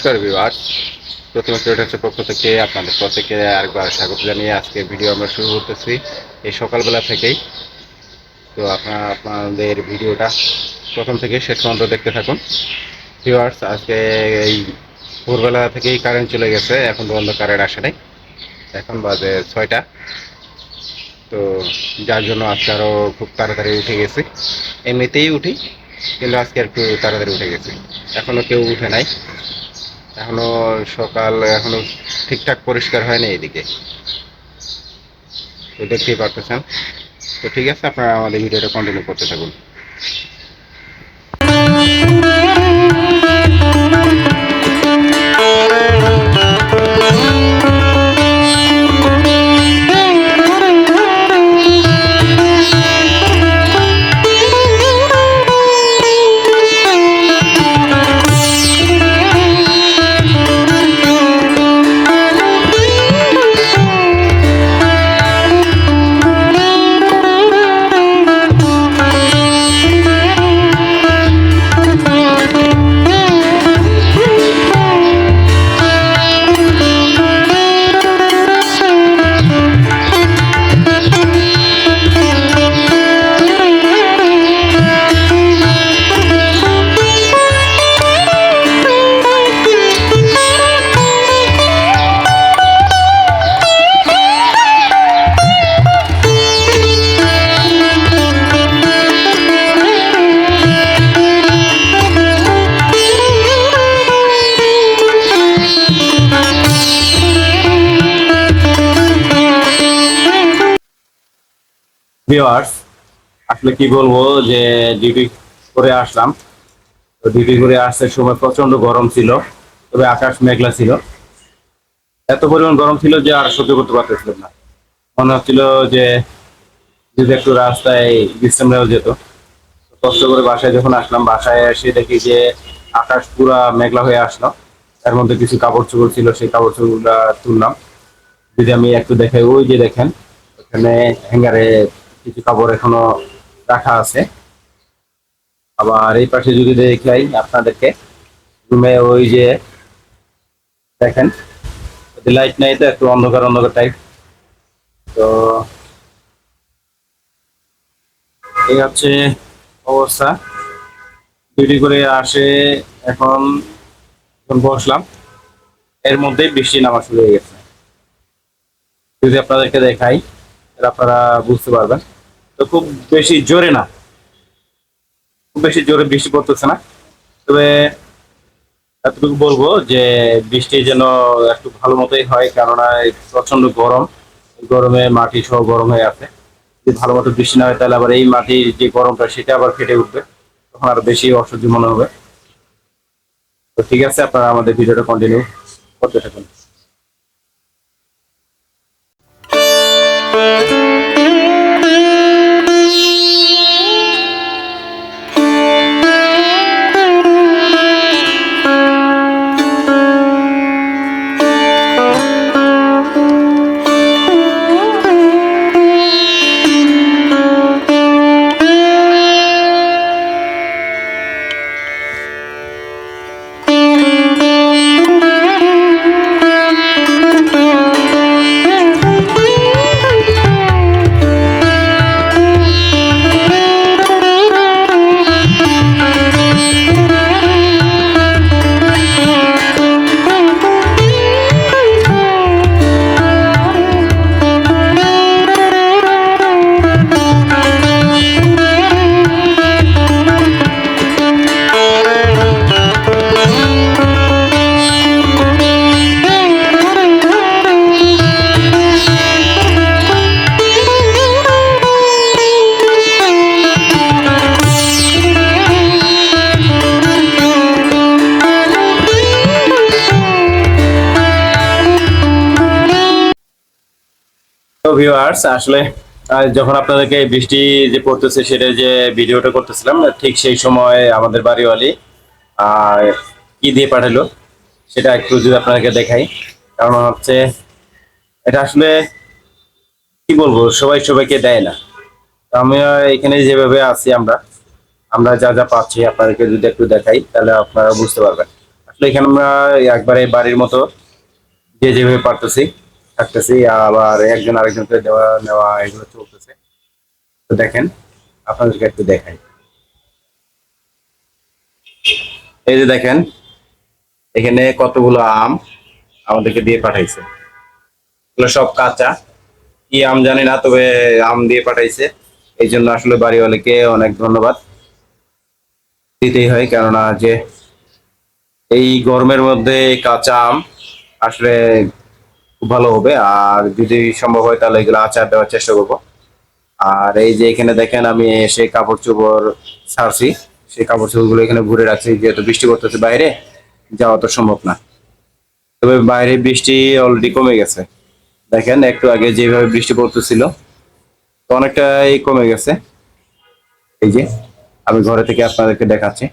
নমস্কার বিভাগ প্রথমে ক্রিয়েটার্সের পক্ষ থেকে আপনাদের প্রত্যেকে আরেকবার স্বাগত জানিয়ে আজকে ভিডিও আমরা শুরু করতেছি এই সকালবেলা থেকেই। তো আপনারা, আপনাদের ভিডিওটা প্রথম থেকে শেষ পর্যন্ত দেখতে থাকুন। ভিউয়ার্স আজকে এই ভোরবেলা থেকেই কারেন্ট চলে গেছে, এখন পর্যন্ত কারেন্ট আসে নাই। এখন বাজে ছয়টা। তো যার জন্য আজকে আরও খুব তাড়াতাড়ি উঠে গেছি। এমনিতেই উঠি, কিন্তু আজকে একটু তাড়াতাড়ি উঠে গেছি। এখনও কেউ উঠে নাই। এখনও সকাল এখনও ঠিকঠাক পরিষ্কার হয়নি এদিকে। তো দেখতেই পারতেছেন। তো ঠিক আছে, আপনারা আমাদের ভিডিওটা কন্টিনিউ করতে থাকুন। ভিওয়ার্স আসলে কি বলব যে ডিউটি করে আসলাম। তো ডিউটি করে আসার সময় প্রচণ্ড গরম ছিল, তবে আকাশ মেঘলা ছিল। এত পরিমাণ গরম ছিল যে আর সহ্য করতে পারতেছিলাম না। মনে হচ্ছিল যে যদি একটু রাস্তায় বিশ্রাম নেওয়া যেত। কষ্ট করে বাসায় যখন আসলাম, বাসায় এসে দেখি যে আকাশ পুরা মেঘলা হয়ে আসলো। তার মধ্যে কিছু কাপড় চোপড় ছিল, সেই কাপড় চোপড়গুলা তুললাম। যদি আমি একটু দেখাই, ওই যে দেখেন, ওখানে হ্যাঙ্গারে কিছু কাপড় এখনও রাখা আছে। আবার এই পাশে যদি দেখাই আপনাদেরকে, রুমে ওই যে দেখেন লাইট নাই তো একটু অন্ধকার অন্ধকার টাইপ তো এই হচ্ছে অবস্থা। ডিউটি করে আসে এখন বসলাম। এর মধ্যেই বৃষ্টি নামা শুরু হয়ে গেছে। যদি আপনাদেরকে দেখাই। আপনারা বুঝতে পারবেন। তো খুব বেশি জোরে না। খুব বেশি জোরে বৃষ্টি পড়তেছে না। তবে এতটুকু বলব যে, বৃষ্টি যেন একটু ভালো মতোই হয়, কেননা প্রচণ্ড গরম। গরমে মাটি সহ গরম হয়ে আছে। যদি ভালো মতো বৃষ্টি না হয়, তাহলে আবার এই মাটির যে গরমটা, সেটা আবার ফেটে উঠবে। তখন আরও বেশি অসহ্য মনে হবে। তো ঠিক আছে, আপনারা আমাদের ভিডিওটা কন্টিনিউ করতে থাকুন। Música তো ভিউয়ার্স আসলে যখন আপনাদেরকে বৃষ্টি যে পড়তেছে, সেটা যে ভিডিওটা করতেছিলাম, ঠিক সেই সময় আমাদের বাড়িওয়ালি কি দিয়ে পাঠালো, সেটা একটু যদি আপনাদেরকে দেখাই। কারণ হচ্ছে, এটা আসলে, কি বলব, সবাই সবাইকে দেয় না। আমি এখানে যেভাবে আছি আমরা আমরা যা যা পাচ্ছি আপনাদেরকে যদি একটু দেখাই, তাহলে আপনারা বুঝতে পারবেন। আসলে এখানে আমরা একবারে বাড়ির মতো, যে যেভাবে পারতেছি থাকতেছি, আবার একজন আরেকজনকে দেওয়া, নেওয়া, এগুলো চলতেছে। তো দেখেন, আপনাদেরকে একটু দেখাই। এই যে দেখেন, এখানে কতগুলো আম আমাদেরকে দিয়ে পাঠাইছে। এগুলো সব কাঁচা। কি আম জানি না, তবে আম দিয়ে পাঠাইছে। এই জন্য আসলে বাড়িওয়ালাকে অনেক ধন্যবাদ। দিতেই হয়, কেননা যে এই গরমের মধ্যে কাঁচা আম আসলে খুব ভালো হবে। আর যদি সম্ভব হয় তাহলে এগুলো আচার দেওয়ার চেষ্টা করব। আর এই যে এখানে দেখেন আমি সেই কাপড় চোপড় ছাড়ছি। সেই কাপড় চোপড়গুলো এখানে ঘুরে রাখছি, যেহেতু বৃষ্টি করতেছে বাইরে, যাওয়া তো সম্ভব না। তবে বাইরে বৃষ্টি অলরেডি কমে গেছে। দেখেন, একটু আগে যেভাবে বৃষ্টি পড়তেছিল, তো অনেকটাই কমে গেছে। এই যে, আমি ঘরে থেকে আপনাদেরকে দেখাচ্ছি।